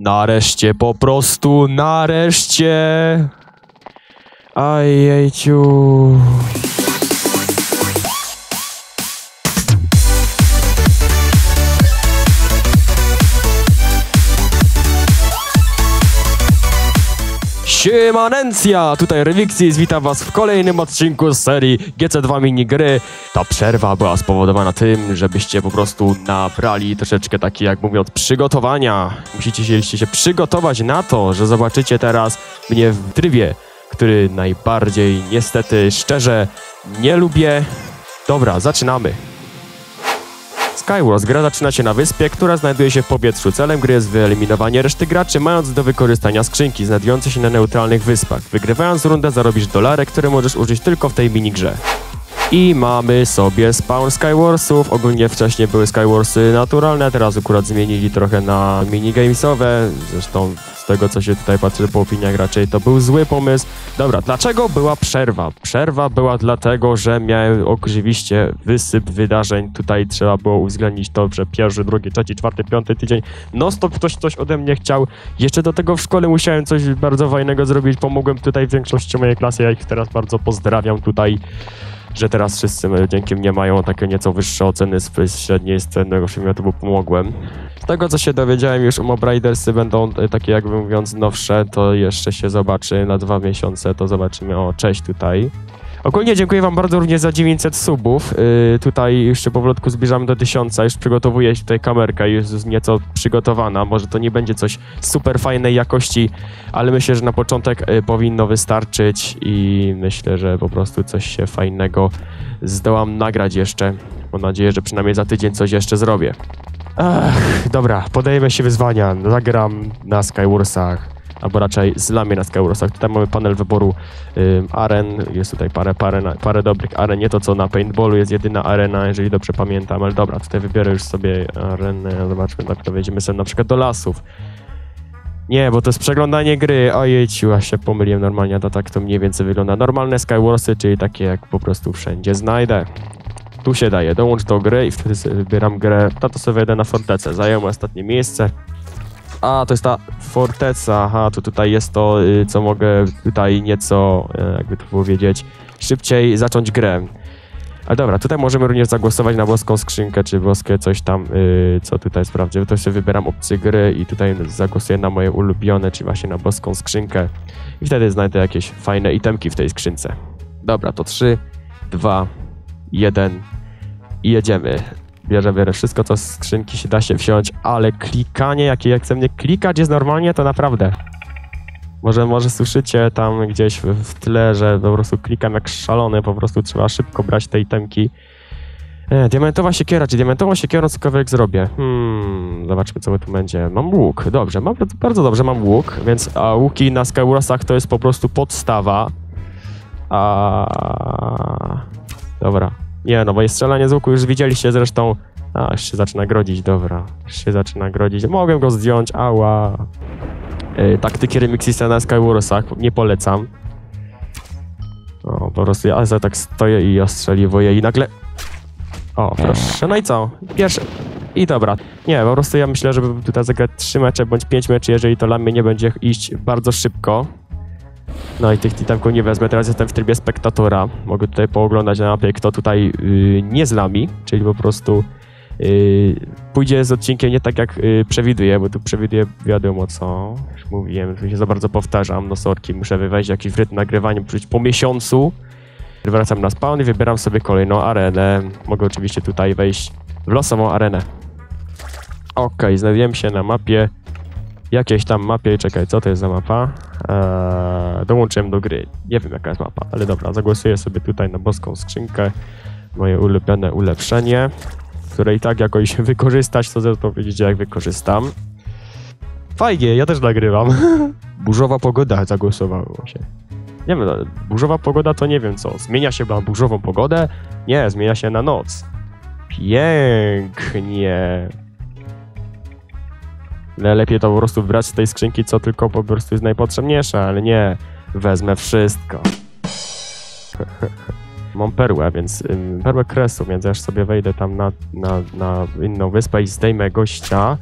Nareszcie, po prostu nareszcie. Ajejciu. Siemanencja! Tutaj Rewiksis, witam was w kolejnym odcinku z serii GC2 Minigry. Ta przerwa była spowodowana tym, żebyście po prostu nabrali troszeczkę takie, jak mówiąc, przygotowania. Musicie się, się przygotować na to, że zobaczycie teraz mnie w trybie, który najbardziej, niestety, szczerze nie lubię. Dobra, zaczynamy. Skywars gra zaczyna się na wyspie, która znajduje się w powietrzu. Celem gry jest wyeliminowanie reszty graczy, mając do wykorzystania skrzynki znajdujące się na neutralnych wyspach. Wygrywając rundę zarobisz dolary, które możesz użyć tylko w tej minigrze. I mamy sobie spawn Skywarsów. Ogólnie wcześniej były Skywarsy naturalne, teraz akurat zmienili trochę na minigamesowe. Zresztą z tego, co się tutaj patrzy po opiniach raczej to był zły pomysł. Dobra, dlaczego była przerwa? Przerwa była dlatego, że miałem oczywiście wysyp wydarzeń. Tutaj trzeba było uwzględnić to, że pierwszy, drugi, trzeci, czwarty, piąty tydzień no stop ktoś coś ode mnie chciał. Jeszcze do tego w szkole musiałem coś bardzo fajnego zrobić. Pomogłem tutaj większości mojej klasy. Ja ich teraz bardzo pozdrawiam tutaj że teraz wszyscy dzięki mnie mają takie nieco wyższe oceny z średniej z cennego przedmiotu, bo pomogłem. Z tego, co się dowiedziałem, już Mob Ridersy będą e, takie, jakby mówiąc, nowsze, to jeszcze się zobaczy na dwa miesiące, to zobaczymy. O, cześć tutaj. Ogólnie dziękuję wam bardzo również za 900 subów. Yy, tutaj jeszcze powolutku zbliżamy do 1000. Już przygotowuję się tutaj kamerka, już jest nieco przygotowana. Może to nie będzie coś super fajnej jakości, ale myślę, że na początek yy, powinno wystarczyć i myślę, że po prostu coś się fajnego zdołam nagrać jeszcze. Mam nadzieję, że przynajmniej za tydzień coś jeszcze zrobię. Ach, dobra, podejmę się wyzwania. Zagram na Skywarsach albo raczej zlamie na Skywrosach. Tutaj mamy panel wyboru ym, aren, jest tutaj parę, parę, parę dobrych aren, nie to co na paintballu jest jedyna arena, jeżeli dobrze pamiętam, ale dobra, tutaj wybiorę już sobie arenę, zobaczmy, tak to wejdziemy sobie na przykład do lasów. Nie, bo to jest przeglądanie gry, ojejciu, a się pomyliłem normalnie, to tak to mniej więcej wygląda. Normalne Skywarsy, czyli takie jak po prostu wszędzie znajdę. Tu się daje, dołącz do gry i wtedy wybieram grę, to, to sobie jedę na fortecę, zajęłem ostatnie miejsce. A, to jest ta forteca, aha, to tutaj jest to, y, co mogę tutaj nieco, y, jakby to powiedzieć, szybciej zacząć grę. Ale dobra, tutaj możemy również zagłosować na boską skrzynkę, czy boskie coś tam, yy, co tutaj sprawdzę. To sobie wybieram opcję gry i tutaj zagłosuję na moje ulubione, czy właśnie na boską skrzynkę. I wtedy znajdę jakieś fajne itemki w tej skrzynce. Dobra, to 3, 2, 1 i jedziemy. Bierze, bierze wszystko, co z skrzynki się da się wziąć, ale klikanie, jakie jak chce mnie klikać jest normalnie, to naprawdę. Może, może słyszycie tam gdzieś w, w tle, że po prostu klikam jak szalony, po prostu trzeba szybko brać te itemki. E, diamentowa siekiera, czy diamentową siekierą cokolwiek zrobię? Hmm, zobaczmy co tu będzie. Mam łuk, dobrze, mam, bardzo dobrze mam łuk, więc a łuki na Skywarsach to jest po prostu podstawa. A... Dobra, nie, no bo jest strzelanie z łuku, już widzieliście zresztą. A, już się zaczyna grodzić, dobra. Już się zaczyna grodzić. Mogę go zdjąć, ała. Yy, taktyki Remixista na Skywarsach, nie polecam. O, po prostu ja za tak stoję i ostrzeliwuję i nagle... O, proszę. No i co? Pierwszy... I dobra. Nie, po prostu ja myślę, żeby tutaj zagrać 3 mecze bądź 5 meczy, jeżeli to dla mnie nie będzie iść bardzo szybko. No i tych titanków nie wezmę, teraz jestem w trybie spektatora. Mogę tutaj pooglądać na mapie, kto tutaj yy, nie zlami, czyli po prostu yy, pójdzie z odcinkiem nie tak jak yy, przewiduję, bo tu przewiduję wiadomo co, już mówiłem, tu się za bardzo powtarzam, no sorki, muszę wywieźć jakiś rytm nagrywania po miesiącu. Wracam na spawn i wybieram sobie kolejną arenę. Mogę oczywiście tutaj wejść w losową arenę. Okay, znajduję się na mapie, jakiejś tam mapie, czekaj, co to jest za mapa? Eee, dołączyłem do gry. Nie wiem jaka jest mapa, ale dobra, zagłosuję sobie tutaj na boską skrzynkę. Moje ulubione ulepszenie, które i tak jakoś wykorzystać, to zaraz powiedzieć, jak wykorzystam. Fajnie, ja też nagrywam. Burzowa pogoda zagłosowało się. Nie wiem, burzowa pogoda to nie wiem co. Zmienia się na burzową pogodę? Nie, zmienia się na noc. Pięknie. Lepiej to po prostu brać z tej skrzynki, co tylko po prostu jest najpotrzebniejsze, ale nie, wezmę wszystko. Mam perłę, więc perłę kresu, więc aż sobie wejdę tam na, na, na inną wyspę i zdejmę gościa.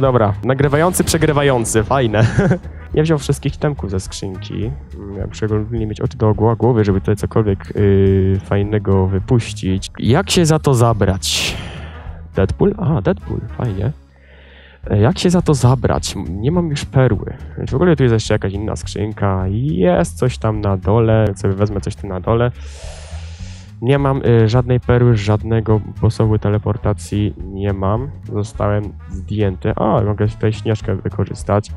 dobra. Nagrywający, przegrywający. Fajne. Nie wziął wszystkich temków ze skrzynki. Ja szczególnie mieć oczy dookoła głowy, żeby tutaj cokolwiek yy, fajnego wypuścić. Jak się za to zabrać? Deadpool? A, Deadpool. Fajnie. E, Jak się za to zabrać? Nie mam już perły. W ogóle tu jest jeszcze jakaś inna skrzynka. Jest coś tam na dole. Sobie wezmę coś tu na dole. Nie mam y, żadnej perły, żadnego sposobu teleportacji nie mam. Zostałem zdjęty. A, mogę tutaj śnieżkę wykorzystać.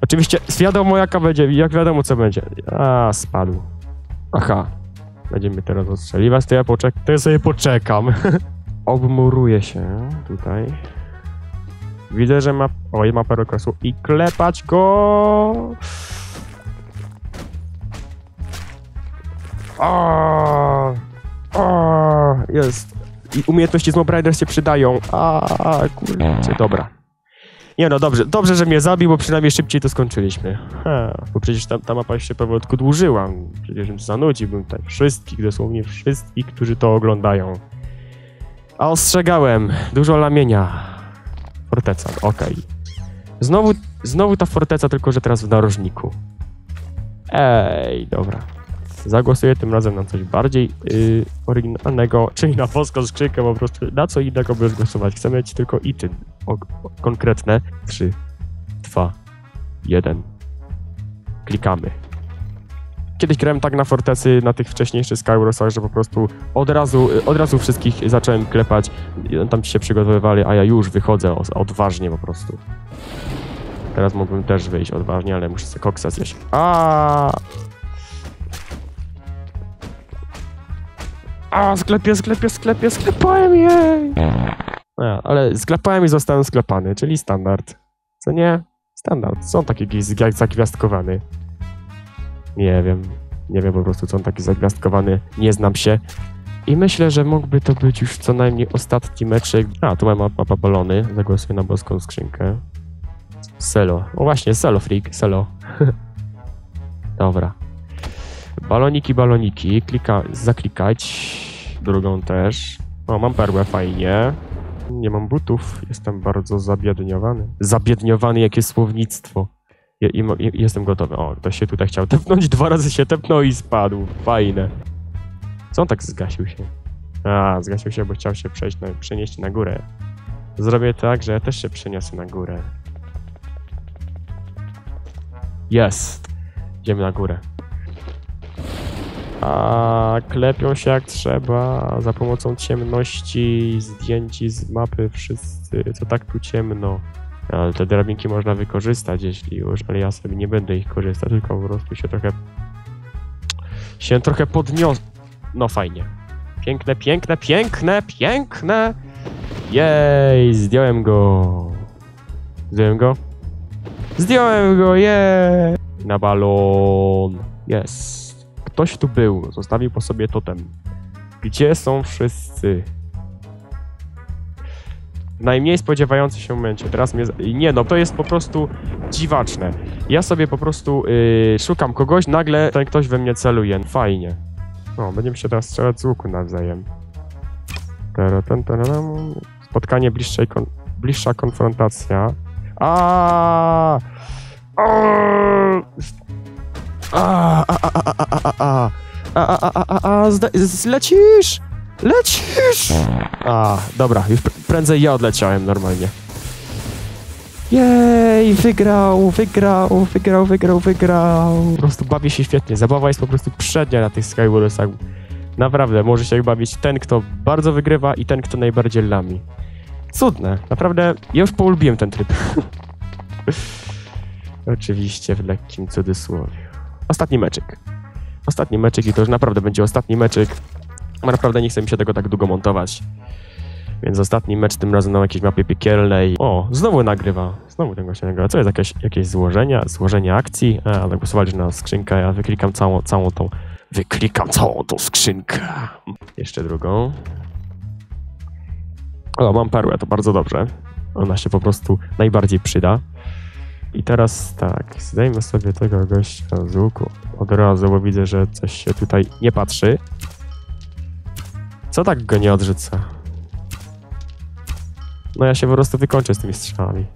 Oczywiście wiadomo jaka będzie, jak wiadomo co będzie. A, spadł. Aha. Będziemy teraz ostrzeliwać, to ja, poczek to ja sobie poczekam. Obmuruję się tutaj. Widzę, że ma... Oj, ma perłę kresu. I klepać go! O, o, jest. I umiejętności z Mob Riders się przydają. A, kurczę, dobra. Nie no, dobrze, dobrze, że mnie zabił, bo przynajmniej szybciej to skończyliśmy. Ha, bo przecież ta, ta mapa się powolutku dłużyła. Przecież bym zanudziłbym tutaj wszystkich, dosłownie wszystkich, którzy to oglądają. A ostrzegałem, dużo lamienia. Forteca, okej. Znowu, znowu ta forteca, tylko że teraz w narożniku. Ej, dobra. Zagłosuję tym razem na coś bardziej yy, oryginalnego, czyli na polską skrzynkę po prostu. Na co innego będziesz głosować? Chcę mieć tylko ity o, o, konkretne. 3, 2, 1. Klikamy. Kiedyś grałem tak na fortecy, na tych wcześniejszych Skywrosach, że po prostu od razu, od razu wszystkich zacząłem klepać. I Tam ci się przygotowywali, a ja już wychodzę odważnie po prostu. Teraz mógłbym też wyjść odważnie, ale muszę sobie koksa zjeść. A! A, sklepie, sklepie, sklepie, sklepałem jej! A, ale sklepałem i zostałem sklepany, czyli standard. Co nie? Standard. Co on taki giz- jak zagwiazdkowany? Nie wiem. Nie wiem po prostu, co on taki zagwiazdkowany. Nie znam się. I myślę, że mógłby to być już co najmniej ostatni meczek. A, tu mam mapa balony. Zagłosuję na boską skrzynkę. Selo. O właśnie, Selo Freak. Selo. Dobra. Baloniki, baloniki. Klika, zaklikać. Drugą też. O, mam perłę, fajnie. Nie mam butów. Jestem bardzo zabiedniowany. Zabiedniowany, jakie słownictwo. Jestem gotowy. O, ktoś się tutaj chciał tepnąć. Dwa razy się tepnął i spadł. Fajne. Co on tak zgasił się? A, zgasił się, bo chciał się przejść na, przenieść na górę. Zrobię tak, że ja też się przeniosę na górę. Jest. Idziemy na górę. A klepią się jak trzeba za pomocą ciemności, zdjęci z mapy wszyscy, co tak tu ciemno. Ale te drabinki można wykorzystać, jeśli już, ale ja sobie nie będę ich korzystać, tylko po prostu się trochę się trochę podniosę. No fajnie. Piękne, piękne, piękne, piękne! Jej, zdjąłem go. Zdjąłem go? Zdjąłem go, jej! Na balon. Jest. Ktoś tu był, zostawił po sobie totem. Gdzie są wszyscy? W najmniej spodziewający się momencie. Teraz mnie... Nie no, to jest po prostu dziwaczne. Ja sobie po prostu yy, szukam kogoś, nagle ten ktoś we mnie celuje. Fajnie. O, będziemy się teraz strzelać z łuku nawzajem. Spotkanie bliższej kon... bliższa konfrontacja. A! A! A! A! A! A! A! A! A! A! A! A! A! Lecisz! A, dobra, już pr- prędzej ja odleciałem normalnie. Jej, wygrał, wygrał, wygrał, wygrał, wygrał. Po prostu bawię się świetnie. Zabawa jest po prostu przednia na tych Skywarsach. Naprawdę, może się bawić ten, kto bardzo wygrywa i ten, kto najbardziej lami. Cudne, naprawdę, ja już polubiłem ten tryb. Oczywiście w lekkim cudzysłowie. Ostatni meczyk. Ostatni meczyk i to już naprawdę będzie ostatni meczyk. Naprawdę nie chce mi się tego tak długo montować. Więc ostatni mecz tym razem na jakiejś mapie piekielnej. O, znowu nagrywa. Znowu tego się nagrywa. Co jest jakieś, jakieś złożenia? Złożenie akcji? A, zagłosowali na skrzynkę. Ja wyklikam całą, całą tą... Wyklikam całą tą skrzynkę. Jeszcze drugą. O, mam perłę, to bardzo dobrze. Ona się po prostu najbardziej przyda. I teraz tak, zdejmę sobie tego gościa z łuku od razu, bo widzę, że coś się tutaj nie patrzy. Co tak go nie odrzuca? No ja się po prostu wykończę z tymi strzałami.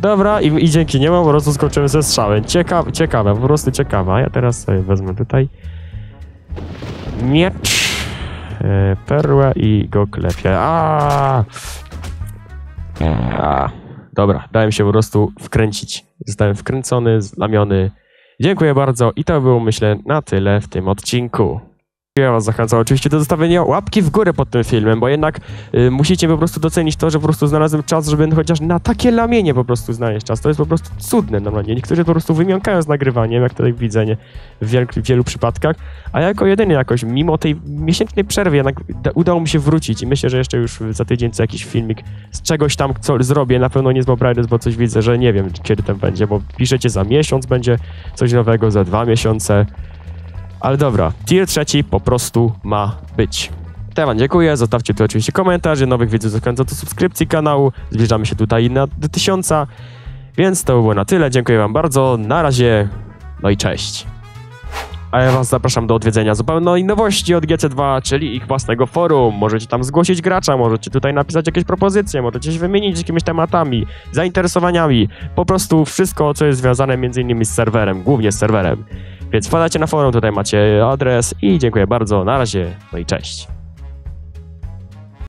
Dobra, i, i dzięki niemu po prostu skończymy ze strzałem. Ciekawe, ciekawe, po prostu ciekawe. Ja teraz sobie wezmę tutaj miecz, yy, perłę i go klepię. A! A! Dobra, dałem się po prostu wkręcić. Zostałem wkręcony, zlamiony. Dziękuję bardzo i to było, myślę, na tyle w tym odcinku. Ja was zachęcam oczywiście do zostawienia łapki w górę pod tym filmem, bo jednak y, musicie po prostu docenić to, że po prostu znalazłem czas, żeby chociaż na takie lamienie po prostu znaleźć czas. To jest po prostu cudne normalnie. Niektórzy po prostu wymiąkają z nagrywaniem, jak tutaj widzę, nie? W, wiel- wielu przypadkach, a ja jako jedyny jakoś, mimo tej miesięcznej przerwy, jednak da- udało mi się wrócić i myślę, że jeszcze już za tydzień co jakiś filmik z czegoś tam co zrobię, na pewno nie z Bob bo coś widzę, że nie wiem kiedy ten będzie, bo piszecie za miesiąc będzie coś nowego, za dwa miesiące. Ale dobra, tier trzeci po prostu ma być. Wam dziękuję, zostawcie tu oczywiście komentarz, nowych widzów zachęcam do subskrypcji kanału, zbliżamy się tutaj na do tysiąca, więc to by było na tyle, dziękuję wam bardzo, na razie, no i cześć. A ja was zapraszam do odwiedzenia zupełnej nowości od GC2, czyli ich własnego forum. Możecie tam zgłosić gracza, możecie tutaj napisać jakieś propozycje, możecie się wymienić jakimiś tematami, zainteresowaniami. Po prostu wszystko, co jest związane między innymi z serwerem, głównie z serwerem. Więc wpadajcie na forum, tutaj macie adres i dziękuję bardzo. Na razie, no i cześć.